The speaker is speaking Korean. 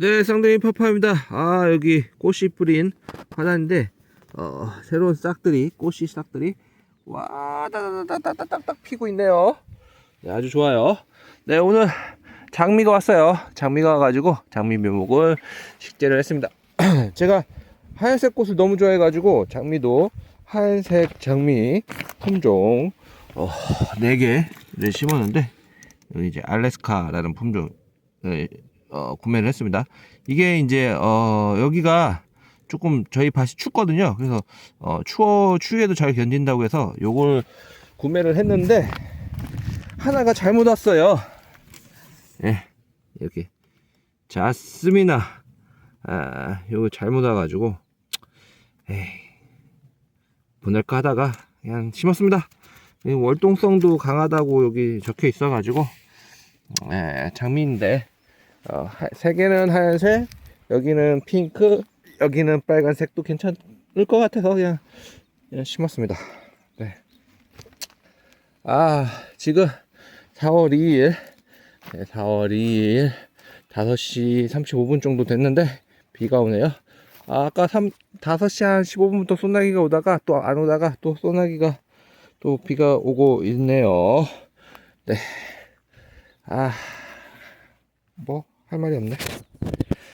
네, 쌍둥이 파파입니다. 아, 여기 꽃이 뿌린 화단인데, 어, 새로운 싹들이, 꽃이 싹들이, 와, 따다다다다닥딱 피고 있네요. 네, 아주 좋아요. 네, 오늘 장미가 왔어요. 장미가 와가지고, 장미 묘목을 식재를 했습니다. 제가 하얀색 꽃을 너무 좋아해가지고, 장미도 하얀색 장미 품종, 어, 4개를 심었는데, 이제 알래스카라는 품종을 어, 구매를 했습니다. 이게 이제 어, 여기가 조금 저희 밭이 춥거든요. 그래서 어, 추워 추위에도 잘 견딘다고 해서 요걸 구매를 했는데 하나가 잘못 왔어요. 예, 이렇게 자스미나 아, 요거 잘못 와가지고 에이 보낼까 하다가 그냥 심었습니다. 이 월동성도 강하다고 여기 적혀 있어가지고 예, 장미인데 어, 하- 세 개는 하얀색, 여기는 핑크, 여기는 빨간색도 괜찮을 것 같아서 그냥, 그냥 심었습니다. 네. 아, 지금 4월 2일, 네, 4월 2일 5시 35분 정도 됐는데 비가 오네요. 아, 아까 3, 5시 한 15분부터 소나기가 오다가 또 안 오다가 또 소나기가 또 비가 오고 있네요. 네. 아, 뭐 할 말이 없네.